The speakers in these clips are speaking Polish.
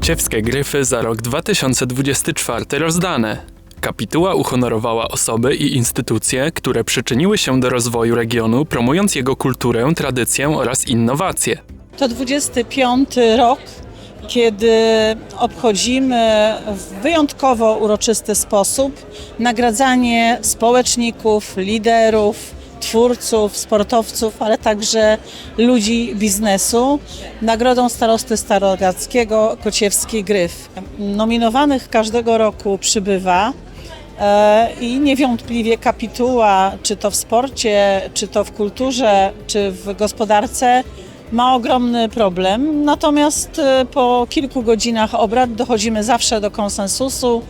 Kociewskie Gryfy za rok 2024 rozdane. Kapituła uhonorowała osoby i instytucje, które przyczyniły się do rozwoju regionu, promując jego kulturę, tradycję oraz innowacje. To 25 rok, kiedy obchodzimy w wyjątkowo uroczysty sposób nagradzanie społeczników, liderów, twórców, sportowców, ale także ludzi biznesu nagrodą starosty starogackiego Kociewski Gryf. Nominowanych każdego roku przybywa. E, I niewątpliwie kapituła, czy to w sporcie, czy to w kulturze, czy w gospodarce, ma ogromny problem. Natomiast e, po kilku godzinach obrad dochodzimy zawsze do konsensusu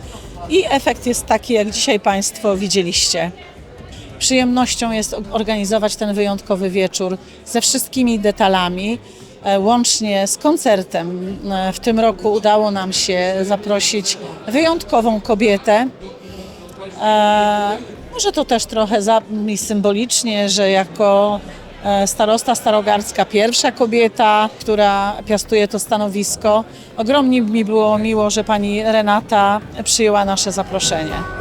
i efekt jest taki, jak dzisiaj Państwo widzieliście. Przyjemnością jest organizować ten wyjątkowy wieczór ze wszystkimi detalami, e, łącznie z koncertem. E, W tym roku udało nam się zaprosić wyjątkową kobietę, E, może to też trochę zabrzmi symbolicznie, że jako starosta starogardzka pierwsza kobieta, która piastuje to stanowisko. Ogromnie mi było miło, że pani Renata przyjęła nasze zaproszenie.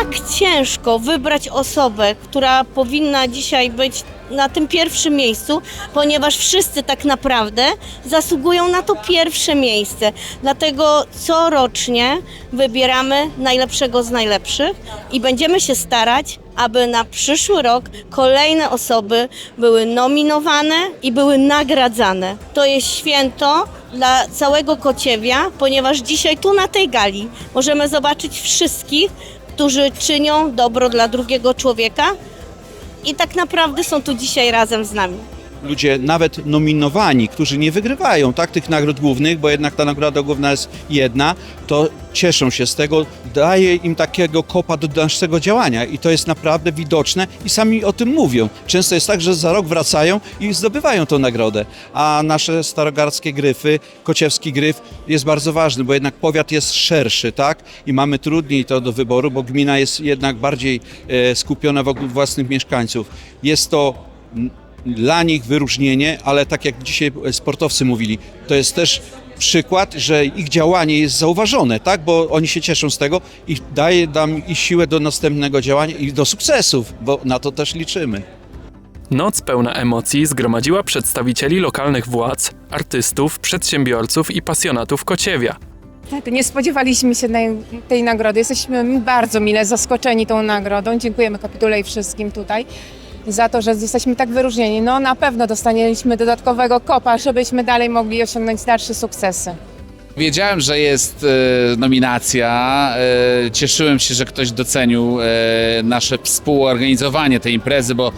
Tak ciężko wybrać osobę, która powinna dzisiaj być na tym pierwszym miejscu, ponieważ wszyscy tak naprawdę zasługują na to pierwsze miejsce. Dlatego corocznie wybieramy najlepszego z najlepszych i będziemy się starać, aby na przyszły rok kolejne osoby były nominowane i były nagradzane. To jest święto dla całego Kociewia, ponieważ dzisiaj tu na tej gali możemy zobaczyć wszystkich, którzy czynią dobro dla drugiego człowieka i tak naprawdę są tu dzisiaj razem z nami. Ludzie nawet nominowani, którzy nie wygrywają tak tych nagród głównych, bo jednak ta nagroda główna jest jedna, to cieszą się z tego, daje im takiego kopa do naszego działania i to jest naprawdę widoczne i sami o tym mówią. Często jest tak, że za rok wracają i zdobywają tą nagrodę, a nasze starogardzkie gryfy, kociewski gryf jest bardzo ważny, bo jednak powiat jest szerszy, tak? I mamy trudniej to do wyboru, bo gmina jest jednak bardziej e, skupiona wokół własnych mieszkańców. Jest to dla nich wyróżnienie, ale tak jak dzisiaj sportowcy mówili, to jest też przykład, że ich działanie jest zauważone, tak? Bo oni się cieszą z tego i daje nam i siłę do następnego działania i do sukcesów, bo na to też liczymy. Noc pełna emocji zgromadziła przedstawicieli lokalnych władz, artystów, przedsiębiorców i pasjonatów Kociewia. Tak, nie spodziewaliśmy się tej, nagrody. Jesteśmy bardzo mile zaskoczeni tą nagrodą. Dziękujemy kapitule i wszystkim tutaj za to, że jesteśmy tak wyróżnieni. No na pewno dostanieliśmy dodatkowego kopa, żebyśmy dalej mogli osiągnąć dalsze sukcesy. Wiedziałem, że jest e, nominacja. E, cieszyłem się, że ktoś docenił e, nasze współorganizowanie tej imprezy, bo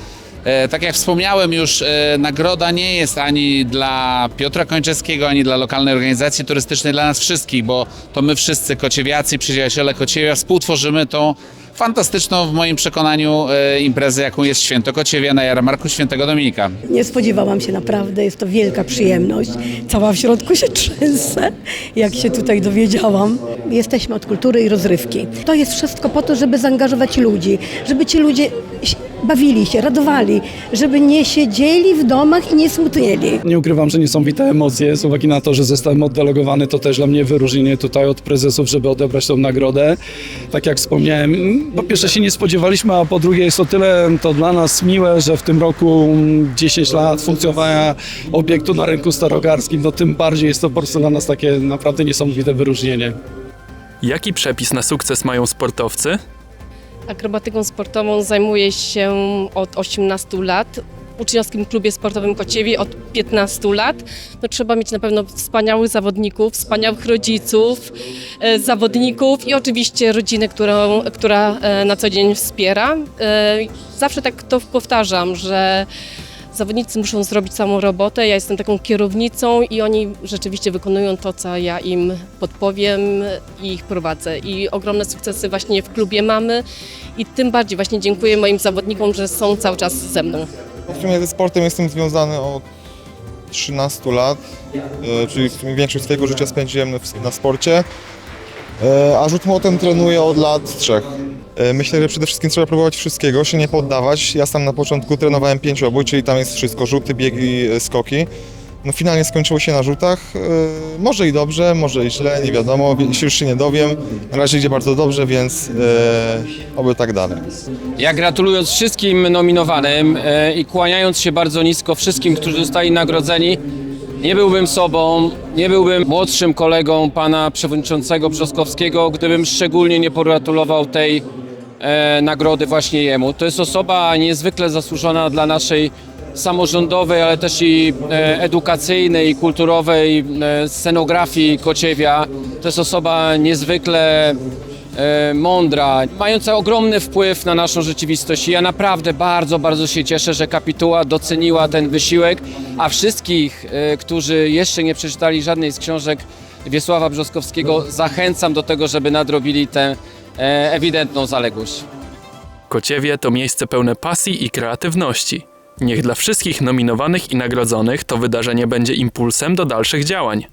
e, tak jak wspomniałem już, e, nagroda nie jest ani dla Piotra Kończewskiego, ani dla lokalnej organizacji turystycznej, dla nas wszystkich, bo to my wszyscy, kociewiacy, przyjaciele Kociewia, współtworzymy tą fantastyczną w moim przekonaniu e, imprezę, jaką jest Święto Kociewia na jarmarku Świętego Dominika. Nie spodziewałam się naprawdę, jest to wielka przyjemność. Cała w środku się trzęsę, jak się tutaj dowiedziałam. Jesteśmy od kultury i rozrywki. To jest wszystko po to, żeby zaangażować ludzi, żeby ci ludzie się- bawili się, radowali, żeby nie siedzieli w domach i nie smutnieli. Nie ukrywam, że niesamowite emocje z uwagi na to, że zostałem oddelegowany. To też dla mnie wyróżnienie tutaj od prezesów, żeby odebrać tą nagrodę. Tak jak wspomniałem, po pierwsze się nie spodziewaliśmy, a po drugie jest o tyle to dla nas miłe, że w tym roku mm, 10 lat funkcjonowania obiektu na rynku starogarskim, no tym bardziej jest to po prostu dla nas takie naprawdę niesamowite wyróżnienie. Jaki przepis na sukces mają sportowcy? Akrobatyką sportową zajmuję się od 18 lat. Uczniowskim klubie sportowym Kociewie od 15 lat. No, trzeba mieć na pewno wspaniałych zawodników, wspaniałych rodziców, e, zawodników i oczywiście rodzinę, którą, która e, na co dzień wspiera. E, zawsze tak to powtarzam, że zawodnicy muszą zrobić całą robotę. Ja jestem taką kierownicą i oni rzeczywiście wykonują to, co ja im podpowiem i ich prowadzę. I ogromne sukcesy właśnie w klubie mamy i tym bardziej właśnie dziękuję moim zawodnikom, że są cały czas ze mną. W sumie ze sportem jestem związany od 13 lat, e, czyli w sumie większość swojego życia spędziłem na sporcie. E, A rzut młotem trenuję od lat trzech. E, Myślę, że przede wszystkim trzeba próbować wszystkiego, się nie poddawać. Ja sam na początku trenowałem pięciobój, czyli tam jest wszystko, rzuty, biegi, skoki. No finalnie skończyło się na rzutach. E, Może i dobrze, może i źle, nie wiadomo, Wie- już się nie dowiem. Na razie idzie bardzo dobrze, więc e, oby tak dalej. Ja gratulując wszystkim nominowanym e, i kłaniając się bardzo nisko wszystkim, którzy zostali nagrodzeni, nie byłbym sobą, nie byłbym młodszym kolegą pana przewodniczącego Brzoskowskiego, gdybym szczególnie nie pogratulował tej nagrody właśnie jemu. To jest osoba niezwykle zasłużona dla naszej samorządowej, ale też i e, edukacyjnej, i kulturowej e, scenografii Kociewia. To jest osoba niezwykle e, mądra, mająca ogromny wpływ na naszą rzeczywistość. I ja naprawdę bardzo, bardzo się cieszę, że kapituła doceniła ten wysiłek, a wszystkich, którzy jeszcze nie przeczytali żadnej z książek Wiesława Brzoskowskiego, zachęcam do tego, żeby nadrobili tę ewidentną zaległość. Kociewie to miejsce pełne pasji i kreatywności. Niech dla wszystkich nominowanych i nagrodzonych to wydarzenie będzie impulsem do dalszych działań.